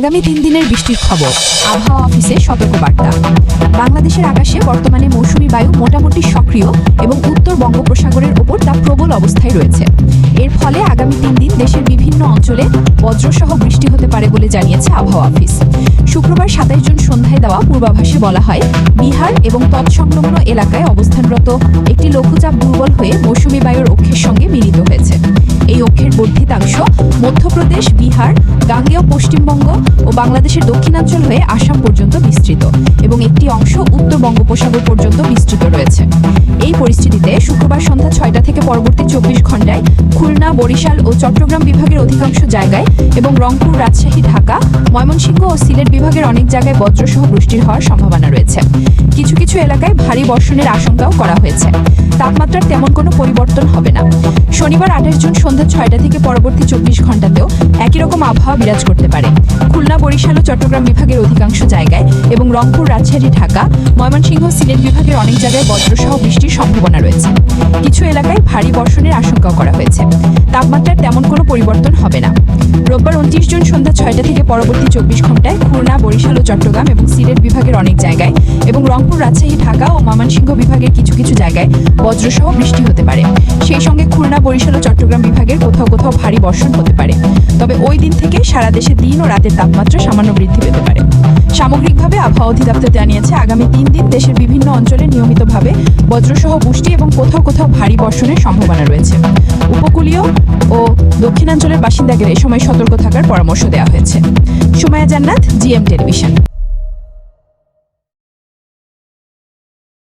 আগামী তিন দিনের বৃষ্টির খবর। আবহাওয়া অফিসে সতর্কবার্তা। বাংলাদেশের আকাশে বর্তমানে মৌসুমী বায়ু মোটামুটি সক্রিয় এবং উত্তর বঙ্গোপসাগরের ওপর তা প্রবল অবস্থায় রয়েছে। এর ফলে আগামী তিন দিন দেশের বিভিন্ন অঞ্চলে বজ্রসহ বৃষ্টি হতে পারে বলে জানিয়েছে আবহাওয়া অফিস। শুক্রবার সাতাইশ জুন সন্ধ্যায় দেওয়া পূর্বাভাসে বলা হয়, বিহার এবং তৎসংলগ্ন এলাকায় অবস্থানরত একটি লঘুচাপ দুর্বল হয়ে মৌসুমী বায়ুর অক্ষের সঙ্গে মিলিত হয়েছে। অক্ষের বর্ধিতাংশ মধ্যপ্রদেশ, বিহার, গাঙ্গেয়, পশ্চিমবঙ্গ ও বাংলাদেশের দক্ষিণাঞ্চল হয়ে আসাম পর্যন্ত বিস্তৃত এবং একটি অংশ উত্তর বঙ্গোপসাগর পর্যন্ত বিস্তৃত রয়েছে। এই পরিস্থিতিতে শুক্রবার সন্ধ্যা ছয়টা থেকে পরবর্তী চব্বিশ ঘন্টায় খুলনা, বরিশাল ও চট্টগ্রাম বিভাগের অধিকাংশ জায়গায় এবং রংপুর, রাজশাহী, ঢাকা, ময়মনসিংহ ও সিলেট বিভাগের অনেক জায়গায় বজ্রসহ বৃষ্টির হওয়ার সম্ভাবনা রয়েছে। কিছু কিছু এলাকায় ভারী বর্ষণের আশঙ্কাও করা হয়েছে। তাপমাত্রার তেমন কোনো পরিবর্তন হবে না। শনিবার আঠাশ জুন সন্ধ্যা ছয়টা থেকে পরবর্তী চব্বিশ ঘন্টাতেও একই রকম আবহাওয়া বিরাজ করতে পারে। খুলনা, বরিশাল ও চট্টগ্রাম বিভাগের অধিকাংশ জায়গায় এবং রংপুর, রাজশাহী, ঢাকা, ময়মনসিংহ সিলেট বিভাগের অনেক জায়গায় বজ্রসহ বৃষ্টির সম্ভাবনা রয়েছে। কিছু এলাকায় ভারী বর্ষণের আশঙ্কাও করা হয়েছে। তাপমাত্রার তেমন কোনো পরিবর্তন হবে না। উনত্রিশ জুন সন্ধ্যা ছয়টা থেকে পরবর্তী চব্বিশ ঘন্টায় খুলনা, বরিশাল ও চট্টগ্রাম এবং সিলেট বিভাগের অনেক জায়গায় এবং রংপুর, রাজশাহী, ঢাকা ও ময়মনসিংহ বিভাগের কিছু কিছু জায়গায় বজ্রসহ বৃষ্টি হতে পারে। সেই সঙ্গে খুলনা, বরিশাল ও চট্টগ্রাম বিভাগের কোথাও কোথাও ভারী বর্ষণ হতে পারে। তবে ওই দিন থেকে সারা দেশে দিন ও রাতের তাপমাত্রা সামান্য বৃদ্ধি পেতে পারে। সামগ্রিকভাবে আবহাওয়া অধিদপ্তর জানিয়েছে, আগামী তিন দিন দেশের বিভিন্ন অঞ্চলে নিয়মিতভাবে বজ্রসহ বৃষ্টি এবং কোথাও কোথাও ভারী বর্ষণের সম্ভাবনা রয়েছে। দক্ষিণাঞ্চলের বাসিন্দাদের এ সময় সতর্ক থাকার পরামর্শ দেওয়া হয়েছে। সময়া জান্নাত জিএম টেলিভিশন।